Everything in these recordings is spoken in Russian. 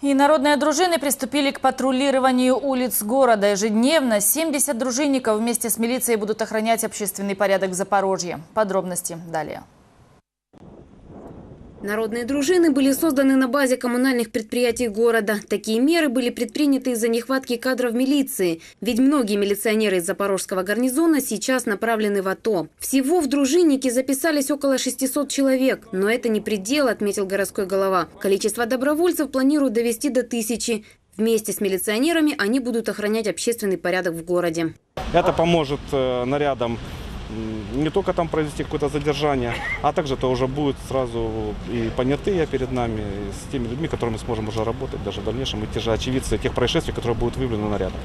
И народные дружины приступили к патрулированию улиц города. Ежедневно 70 дружинников вместе с милицией будут охранять общественный порядок в Запорожье. Подробности далее. Народные дружины были созданы на базе коммунальных предприятий города. Такие меры были предприняты из-за нехватки кадров милиции. Ведь многие милиционеры из Запорожского гарнизона сейчас направлены в АТО. Всего в дружинники записались около 600 человек. Но это не предел, отметил городской голова. Количество добровольцев планируют довести до тысячи. Вместе с милиционерами они будут охранять общественный порядок в городе. Это поможет э, нарядам не только там провести какое-то задержание, а также это уже будет сразу и понятые перед нами, с теми людьми, которыми сможем уже работать даже в дальнейшем, и те же очевидцы тех происшествий, которые будут выявлены нарядом.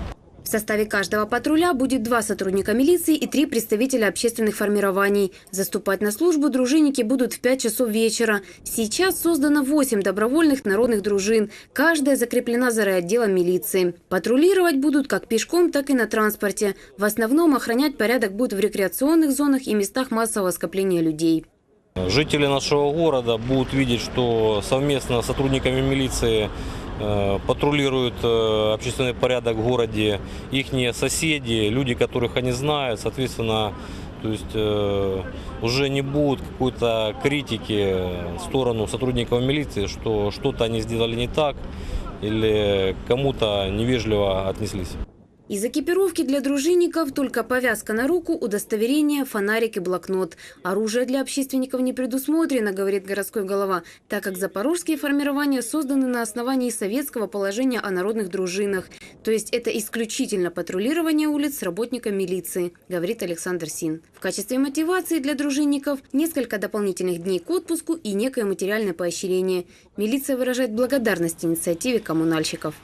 Составе каждого патруля будет два сотрудника милиции и три представителя общественных формирований. Заступать на службу дружинники будут в 5 часов вечера. Сейчас создано 8 добровольных народных дружин. Каждая закреплена за райотделом милиции. Патрулировать будут как пешком, так и на транспорте. В основном охранять порядок будут в рекреационных зонах и местах массового скопления людей. Жители нашего города будут видеть, что совместно с сотрудниками милиции патрулируют э, общественный порядок в городе их соседи, люди, которых они знают, соответственно, то есть э, уже не будет какой-то критики в сторону сотрудников милиции, что что-то они сделали не так или кому-то невежливо отнеслись. Из экипировки для дружинников только повязка на руку, удостоверение, фонарик и блокнот. Оружие для общественников не предусмотрено, говорит городской голова, так как запорожские формирования созданы на основании советского положения о народных дружинах. То есть это исключительно патрулирование улиц с работником милиции, говорит Александр Син. В качестве мотивации для дружинников несколько дополнительных дней к отпуску и некое материальное поощрение. Милиция выражает благодарность инициативе коммунальщиков.